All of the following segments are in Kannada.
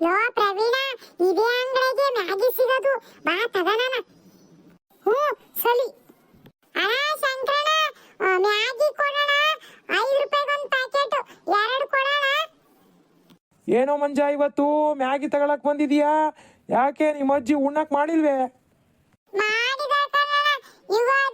ಯೋ ಪ್ರವೀಣ ಇದೇ ಅಂಗಡಿಗೆ ಮ್ಯಾಗಿ ಸಿಗೋದು. ಬಾ ತಗೋಣ ಹ್ಞೂ ಸಲಿ ಅಣ್ಣ ಶಂಕರಣ ಮ್ಯಾಗಿ ಕೊಡೋಣ. ಐದು ರೂಪಾಯಿಗೊಂದು ಪ್ಯಾಕೆಟ್. ಎರಡು ಕೊಡೋಣ. ಏನೋ ಮಂಜ ಇವತ್ತು ಮ್ಯಾಗಿ ತಗೊಳಕ್ ಬಂದಿದೀಯಾ? ಯಾಕೆ ನಿಮ್ಮ ಅಜ್ಜಿ ಉಣ್ಣಕ್ ಮಾಡಿಲ್ವೇ? ಮಾಡಿದ ಇವಾಗ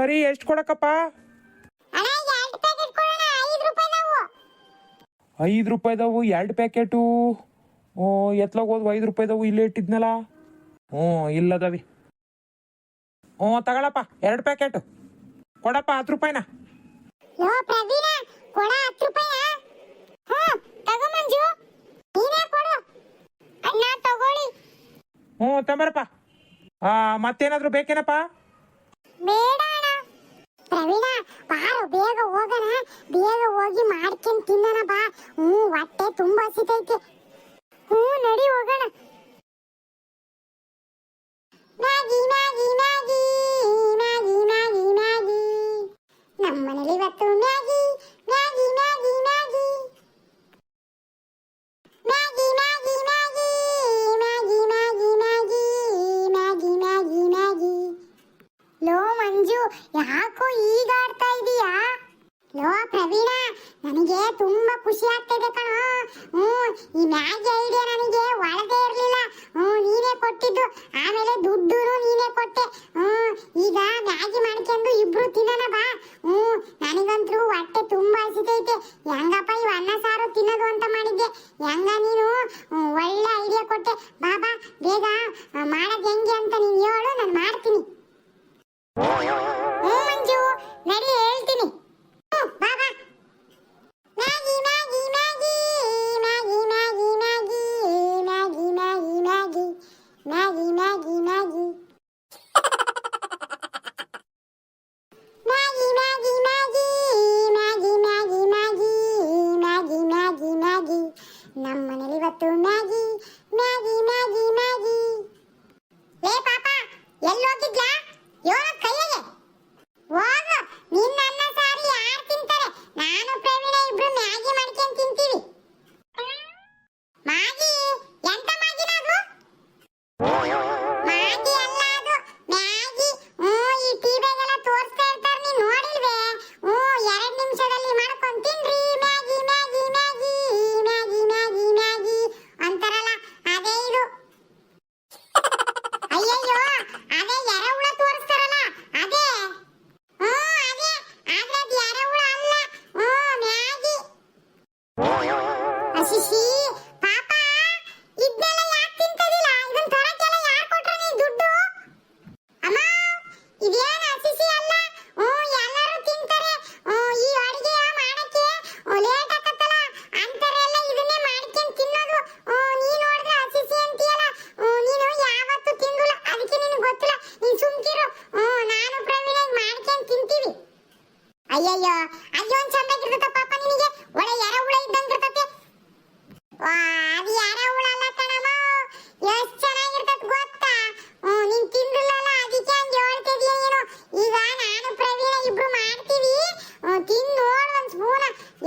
ಸರಿ ಎಷ್ಟು ಕೊಡಕಪ್ಪ? ಐದು ರೂಪಾಯಿದವು ಎರಡು ಪ್ಯಾಕೆಟು ಓ ಎತ್ಲಾಗ ಹೋದ್ವು ಐದು ರೂಪಾಯಿದಾವು ಇಲ್ಲೇ ಇಟ್ಟಿದ್ನಲ್ಲ? ಹ್ಞೂ ಇಲ್ಲದವಿ ಹ್ಞೂ ತಗೊಳಪ್ಪ ಎರಡು ಪ್ಯಾಕೆಟು ಕೊಡಪ್ಪ ಹತ್ತು ರೂಪಾಯಿನ. ಹ್ಞೂ ತಂಬರಪ್ಪ. ಮತ್ತೇನಾದರೂ ಬೇಕೇನಪ್ಪ? ಬೇಗ ಹೋಗಣ, ಬೇಗ ಹೋಗಿ ಮಾಡ್ಕೊಂಡು ತಿನ್ನಣ ಬಾ. ಹ್ಞೂ, ಹೊಟ್ಟೆ ತುಂಬಾ ಹಸಿತೈತೆ ಹ್ಞೂ, ನಡಿ ಹೋಗೋಣ. Maggi Maggi Maggi. ಈ ಮ್ಯಾಗಿ ಐಡಿಯಾ This is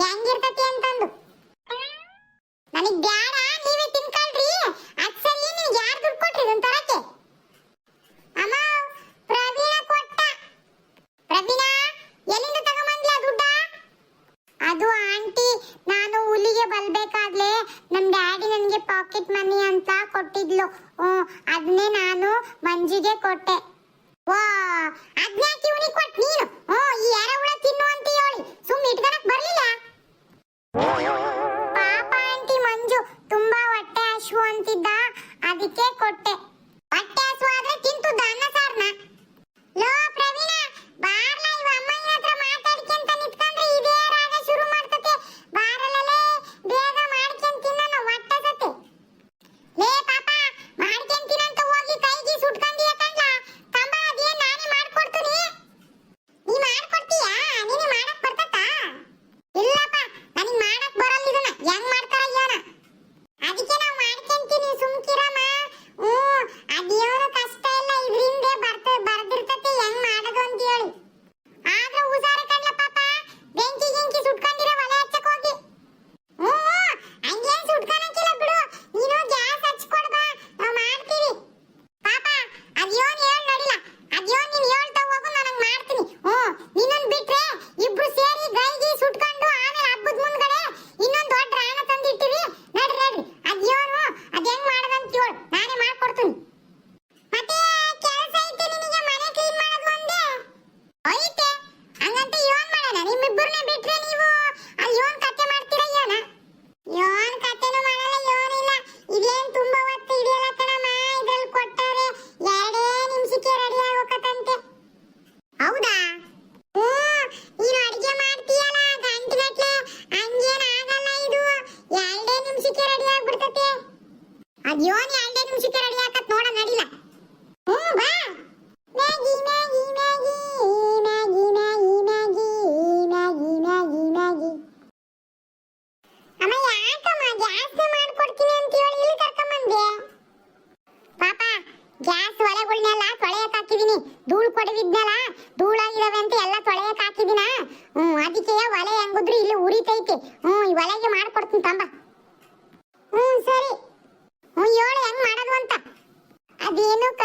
ಹೆಂಗಿರ್ತತಿ ಅಂತಂದು? ನನಗ್ ಬ್ಯಾಡ, ನೀವೇ ತಿನ್ಕಳ್ರಿ. ಅದ್ ಸರಿ ನಿಮ್ಗೆ ಯಾರು ದುಡ್ಡು ಕೊಟ್ರಿ ಇದನ್ ತರಕ್ಕೆ ಅಮ್ಮ, ಪ್ರವೀಣ ಕೊಟ್ಟ. ಪ್ರವೀಣ, ಎಲ್ಲಿಂದ ತಗೊಂಬಂದ್ಲ ದುಡ್ಡ? ಅದು ಆಂಟಿ, ನಾನು ಹುಲಿಗೆ ಬಲ್ಬೇಕಾಗ್ಲೇ ನಮ್ ಡ್ಯಾಡಿ ನನಗೆ ಪಾಕೆಟ್ ಮನಿ ಅಂತ ಕೊಟ್ಟಿದ್ಲು. ಅದನ್ನೇ ನಾನು ಮಂಜುಗೆ ಕೊಟ್ಟೆ. ವಾ ಅದ್ನ್ಯಾಕೆ ಇವನಿಗೆ ಕೊಟ್ ನೀನು? ಓ ಈ ಯಾರ ಹುಳ ತಿನ್ನು ಅಂತ ಹೇಳಿ. ಸುಮ್ಮನೆ ಇಟ್ಕೊಳಕ್ ಬರ್ಲಿಲ್ಲ? ಪಾಪ ಆಂಟಿ ಮಂಜು ತುಂಬಾ ಹೊಟ್ಟೆ ಹಶು ಅಂತಿದ್ದ. ಅದಕ್ಕೆ ಕೊಟ್ಟೆ.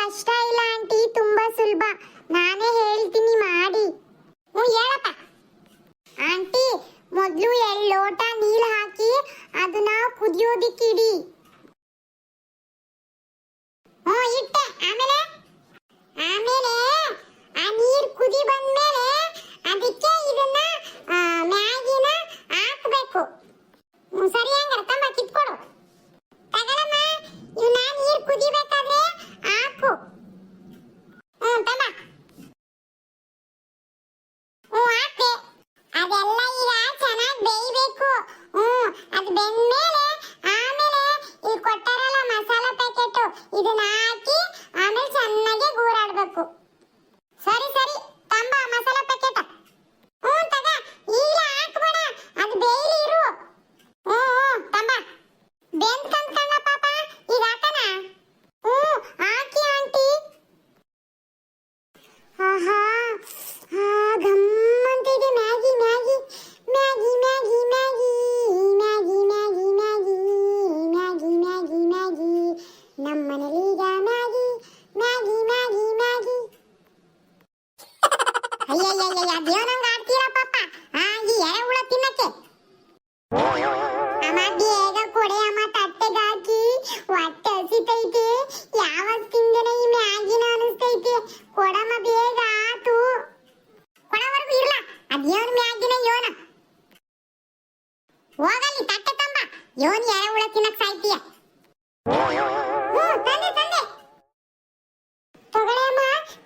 Hasta tá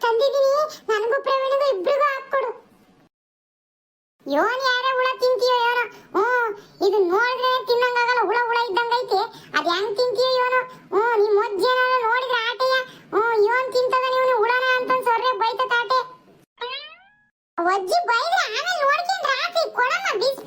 ತಂದಿದ್ದೀನಿ. ನನಗೂ ಪ್ರವೀಣಿಗೂ ಇಬ್ರಿಗೂ ಹಾಕ್ಕೊಡು. ಯೋನ್ ಯಾರ ಹುಳ ತಿಂತೀಯೋ ಯೋನ ಹ್ಞೂ, ಇದು ನೋಡಿದ್ರೆ ತಿನ್ನಂಗಾಗಲ್ಲ ಹುಳ ಹುಳ ಇದ್ದಂಗೈತಿ ಅದು ಹೆಂಗ್ ತಿಂತೀಯೋ ಯೋನು ಹ್ಞೂ ನಿಮ್ಮ ಮೊಜ್ಜೆ ನೋಡಿದ್ರೆ ಆಟೆಯ ಹ್ಞೂ, ಯೋನ್ ತಿಂತದ ನೀವು ಹುಳನ ಅಂತ ಸೊರ್ರೆ ಬೈತ ತಾಟೆ ಒಜ್ಜಿ ಬೈದ್ರೆ ಆಮೇಲೆ ನೋಡ್ಕೊಂಡ್ರೆ ಆಟೆ ಕೊಡಮ್ಮ ಬಿಸಿ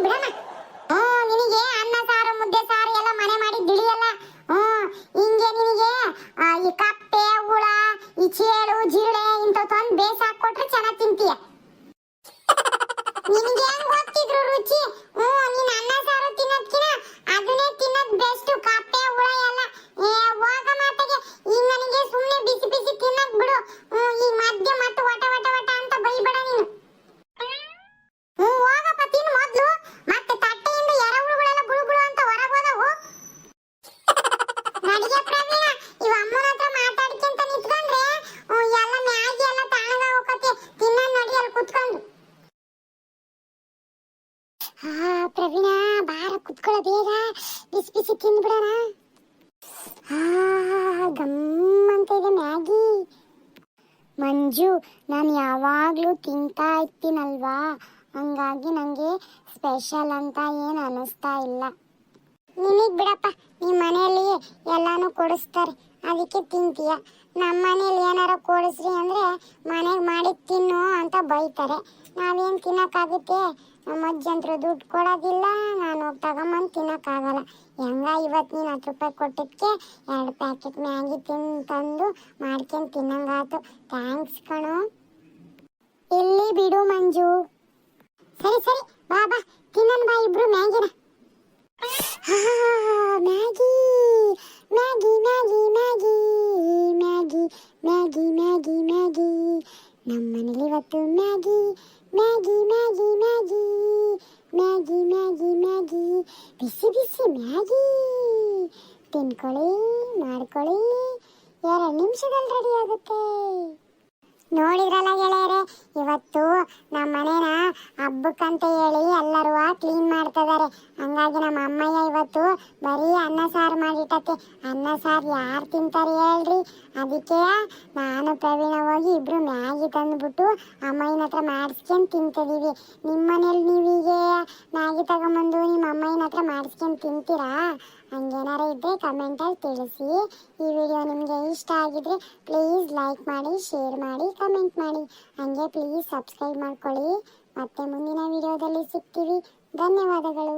Brahma. ಹಾ ಪ್ರವೀಣ, ಬಾರ ಕುತ್ಕೊಳ್ಳೋ ಬೇಗ. ಬಿಸಿ ಬಿಸಿ ತಿಂದ್ಬಿಡೋಣ. ಗಮ್ ಅಂತ ಇದೆ ಮ್ಯಾಗಿ. ಮಂಜು, ನಾನು ಯಾವಾಗಲೂ ತಿಂತಾ ಇರ್ತೀನಲ್ವಾ? ಹಂಗಾಗಿ ನನಗೆ ಸ್ಪೆಷಲ್ ಅಂತ ಏನು ಅನ್ನಿಸ್ತಾ ಇಲ್ಲ. ನಿನಗೆ ಬಿಡಪ್ಪ ನಿಮ್ಮ ಮನೆಯಲ್ಲಿ ಎಲ್ಲಾನು ಕೊಡಿಸ್ತಾರೆ. ಅದಕ್ಕೆ ತಿಂತೀಯ. ನಮ್ಮ ಮನೇಲಿ ಏನಾರ ಕೊಡಿಸ್ರಿ ಅಂದ್ರೆ ಮನೆಗೆ ಮಾಡಿ ತಿನ್ನು ಅಂತ ಬೈತಾರೆ. ನಾವೇನು ತಿನ್ನೋಕ್ಕಾಗುತ್ತೆ? ನಮ್ಮ ಅಜ್ಜಂತರು ದುಡ್ಡು ಕೊಡೋದಿಲ್ಲ. ನಾನು ಹೋಗಿ ತಗೊಂಬಂದು ತಿನ್ನೋಕ್ಕಾಗಲ್ಲ. ಹೆಂಗ ಇವತ್ತು ನೀನು ಹತ್ತು ರೂಪಾಯಿ ಕೊಟ್ಟಿದ್ದಕ್ಕೆ ಎರಡು ಪ್ಯಾಕೆಟ್ ಮ್ಯಾಗಿ ತಿನ್ ತಂದು ಮಾಡ್ಕೊಂಡು ತಿನ್ನಂಗಾತು. ಥ್ಯಾಂಕ್ಸ್ ಕಣೋ. ಇಲ್ಲಿ ಬಿಡು ಮಂಜು. ತಿನ್ಕೊಳ್ಳಿ, ಮಾಡ್ಕೊಳ್ಳಿ. ಎರಡು ನಿಮಿಷದಲ್ಲಿ ರೆಡಿ ಆಗುತ್ತೆ. ನೋಡಿದ್ರಲ್ಲ ಗೆಳೆಯರೆ, ಇವತ್ತು ನಮ್ಮ ಮನೇನ ಹಬ್ಬಕ್ಕಂತ ಹೇಳಿ ಎಲ್ಲರೂ ಕ್ಲೀನ್ ಮಾಡ್ತಿದ್ದಾರೆ. ಹಂಗಾಗಿ ನಮ್ಮ ಅಮ್ಮಯ್ಯ ಇವತ್ತು ಬರೀ ಅನ್ನ ಸಾರು ಮಾಡಿಟ್ಟತ್ತೆ. ಅನ್ನ ಸಾರು ಯಾರು ತಿಂತಾರೆ ಹೇಳ್ರಿ? ಅದಕ್ಕೆ ನಾನು, ಪ್ರವೀಣ ಹೋಗಿ ಇಬ್ರು ಮ್ಯಾಗಿ ತಂದ್ಬಿಟ್ಟು ಅಮ್ಮಯ್ಯನ ಹತ್ರ ಮಾಡಿಸ್ಕೊಂಡು ತಿಂತಿದೀವಿ. ನಿಮ್ಮ ಮನೇಲಿ ಹೀಗೆ ಮ್ಯಾಗಿ ತಗೊಂಬಂದು ನಿಮ್ಮ ಅಮ್ಮಯ್ಯನ ಹತ್ರ ಮಾಡಿಸ್ಕೊಂಡು ತಿಂತೀರಾ? ಹಂಗೇನಾರ ಇದ್ದರೆ ಕಮೆಂಟಲ್ಲಿ ತಿಳಿಸಿ. ಈ ವಿಡಿಯೋ ನಿಮಗೆ ಇಷ್ಟ ಆಗಿದ್ರೆ ಪ್ಲೀಸ್ ಲೈಕ್ ಮಾಡಿ ಶೇರ್ ಮಾಡಿ ಕಮೆಂಟ್ ಮಾಡಿ. ಹಂಗೆ ಪ್ಲೀಸ್ ಸಬ್ಸ್ಕ್ರೈಬ್ ಮಾಡ್ಕೊಳ್ಳಿ. ಮತ್ತೆ ಮುಂದಿನ ವಿಡಿಯೋದಲ್ಲಿ ಸಿಗ್ತೀವಿ. ಧನ್ಯವಾದಗಳು.